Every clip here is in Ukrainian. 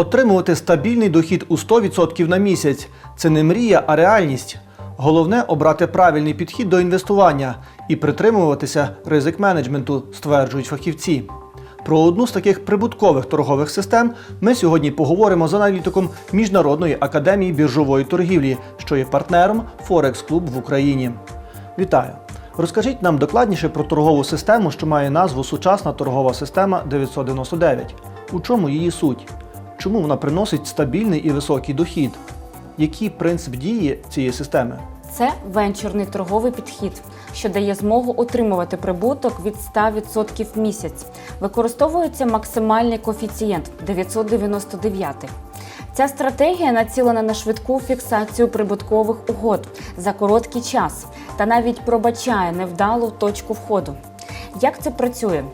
Отримувати стабільний дохід у 100% на місяць це не мрія, а реальність. Головне обрати правильний підхід до інвестування і притримуватися ризик менеджменту, стверджують фахівці. Про одну з таких прибуткових торгових систем ми сьогодні поговоримо з аналітиком Міжнародної академії біржової торгівлі, що є партнером Форекс Клуб в Україні. Вітаю! Розкажіть нам докладніше про торгову систему, що має назву Сучасна торгова система 999. У чому її суть? Чому вона приносить стабільний і високий дохід? Який принцип дії цієї системи? Це венчурний торговий підхід, що дає змогу отримувати прибуток від 100% в місяць. Використовується максимальний коефіцієнт 999. Ця стратегія націлена на швидку фіксацію прибуткових угод за короткий час та навіть пробачає невдалу точку входу. Як це працює?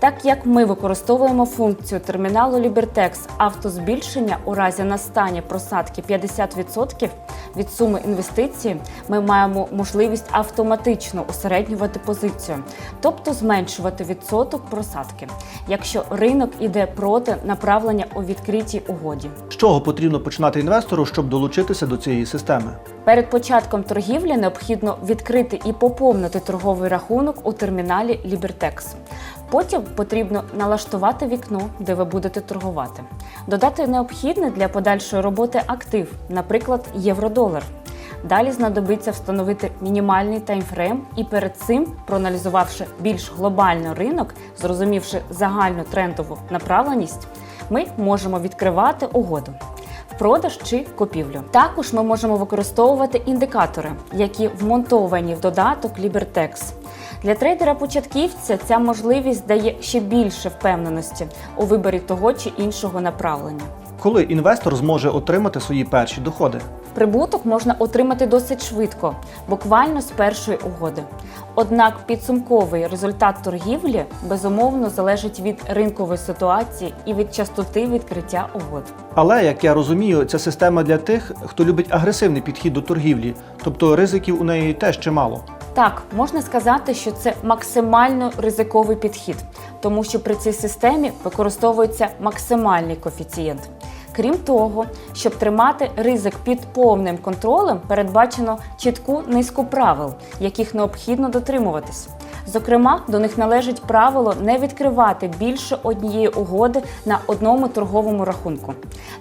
Так як ми використовуємо функцію терміналу Libertex автозбільшення у разі настання просадки 50% від суми інвестиції, ми маємо можливість автоматично усереднювати позицію, тобто зменшувати відсоток просадки, якщо ринок іде проти направлення у відкритій угоді. З чого потрібно починати інвестору, щоб долучитися до цієї системи? Перед початком торгівлі необхідно відкрити і поповнити торговий рахунок у терміналі Libertex. Потім потрібно налаштувати вікно, де ви будете торгувати. Додати необхідне для подальшої роботи актив, наприклад, євро-долар. Далі знадобиться встановити мінімальний таймфрейм і перед цим, проаналізувавши більш глобально ринок, зрозумівши загальну трендову направленість, ми можемо відкривати угоду продаж чи купівлю. Також ми можемо використовувати індикатори, які вмонтовані в додаток Libertex. Для трейдера-початківця ця можливість дає ще більше впевненості у виборі того чи іншого направлення. Коли інвестор зможе отримати свої перші доходи? Прибуток можна отримати досить швидко, буквально з першої угоди. Однак підсумковий результат торгівлі безумовно залежить від ринкової ситуації і від частоти відкриття угод. Але, як я розумію, ця система для тих, хто любить агресивний підхід до торгівлі, тобто ризиків у неї теж чимало. Так, можна сказати, що це максимально ризиковий підхід, тому що при цій системі використовується максимальний коефіцієнт. Крім того, щоб тримати ризик під повним контролем, передбачено чітку низку правил, яких необхідно дотримуватись. Зокрема, до них належить правило не відкривати більше однієї угоди на одному торговому рахунку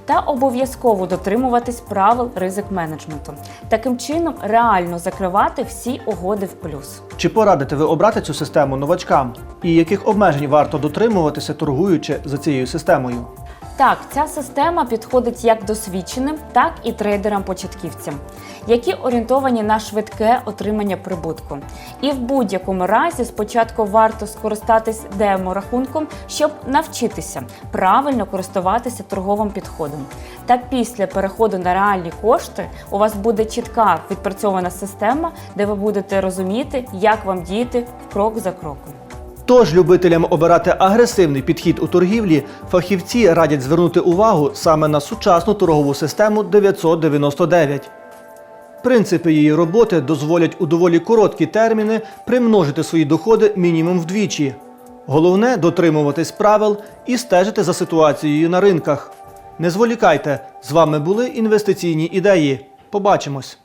та обов'язково дотримуватись правил ризик менеджменту. Таким чином реально закривати всі угоди в плюс. Чи порадите ви обрати цю систему новачкам? І яких обмежень варто дотримуватися, торгуючи за цією системою? Так, ця система підходить як досвідченим, так і трейдерам-початківцям, які орієнтовані на швидке отримання прибутку. І в будь-якому разі спочатку варто скористатись демо-рахунком, щоб навчитися правильно користуватися торговим підходом. Та після переходу на реальні кошти у вас буде чітка відпрацьована система, де ви будете розуміти, як вам діяти крок за кроком. Тож любителям обирати агресивний підхід у торгівлі фахівці радять звернути увагу саме на сучасну торгову систему 999. Принципи її роботи дозволять у доволі короткі терміни примножити свої доходи мінімум вдвічі. Головне дотримуватись правил і стежити за ситуацією на ринках. Не зволікайте, з вами були інвестиційні ідеї. Побачимось!